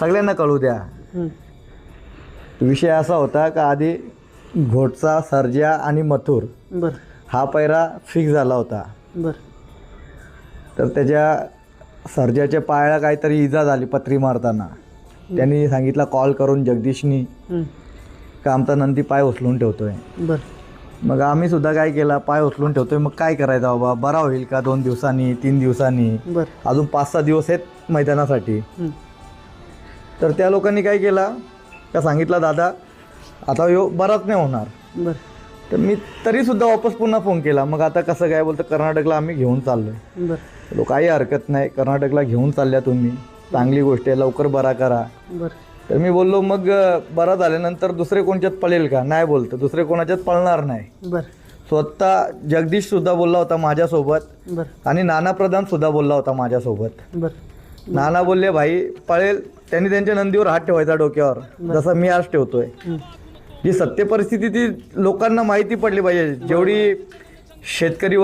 सगळ्यांना कळू द्या. विषय असा होता का आधी घोटचा सर्जा आणि मथुर बर. हा पैरा फिक्स झाला होता. बर. तर त्याच्या सर्जाच्या पायाला काहीतरी इजा झाली पत्री मारताना. त्यांनी सांगितलं कॉल करून जगदीशनी. का आमचा नंदी पाय उचलून ठेवतोय? बर. मग आम्ही सुद्धा काय केला पाय उचलून ठेवतोय. मग काय करायचं बाबा बरा होईल का दोन दिवसांनी तीन दिवसांनी? अजून पाच सहा दिवस आहेत मैदानासाठी. तर त्या लोकांनी काय केला? का सांगितलं दादा आता यो बराच नाही होणार. बर. तर मी तरीसुद्धा वापस पुन्हा फोन केला. मग आता कसं काय बोलतं कर्नाटकला आम्ही घेऊन चाललोय. बर. चलो काही हरकत नाही. कर्नाटकला घेऊन चालल्या तुम्ही. चांगली गोष्ट आहे. लवकर बरा करा. बर. तर मी बोललो मग अं, बरा झाल्यानंतर दुसरे कोणच्यात पळेल का? नाही बोलतं. दुसरे कोणाच्यात पळणार नाही. बर. स्वतः जगदीश सुद्धा बोलला होता माझ्यासोबत. बर. आणि नाना प्रधान सुद्धा बोलला होता माझ्यासोबत. बर. नाना बोलले भाई पळेल. त्यांनी त्यांच्या नंदीवर हात ठेवायचा डोक्यावर. जसं मी आज ठेवतोय. हं. जी सत्य परिस्थिती ती लोकांना माहिती पडली पाहिजे. जेवढी शेतकरी